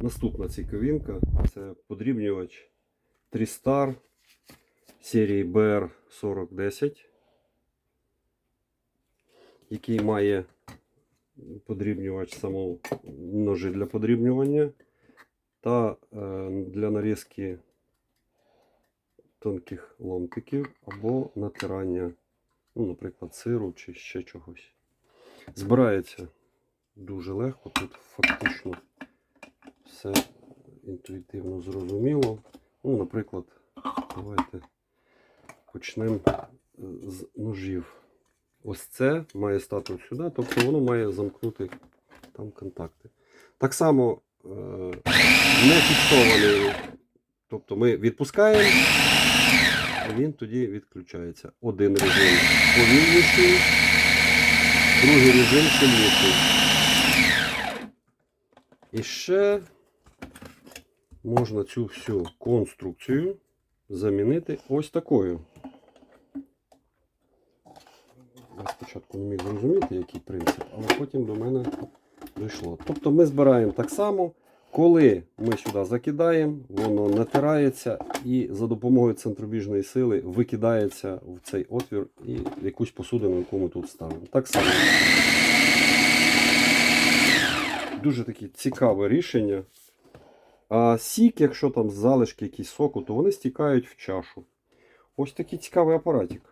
Наступна цікавинка це подрібнювач Tristar серії BR4010, який має подрібнювач самого ножи для подрібнювання та е, для нарізки тонких ломтиків або натирання, ну, наприклад, сиру чи ще чогось. Збирається дуже легко. Тут фактично все інтуїтивно зрозуміло. Ну, наприклад, давайте почнемо е, з ножів. Ось це має стати сюди, тобто воно має замкнути там контакти. Так само е, не фіксований. Тобто ми відпускаємо, і він тоді відключається. Один режим повільніший, другий режим сильніший. І ще можна цю всю конструкцію замінити ось такою. Я спочатку не міг зрозуміти, який принцип, але потім до мене дійшло. Тобто ми збираємо так само, коли ми сюди закидаємо, воно натирається і за допомогою центробіжної сили викидається в цей отвір і якусь посудину, яку ми тут ставимо. Так само. Дуже таке цікаве рішення. А сік, якщо там залишки якісь соку, то вони стікають в чашу. Ось такий цікавий апаратик.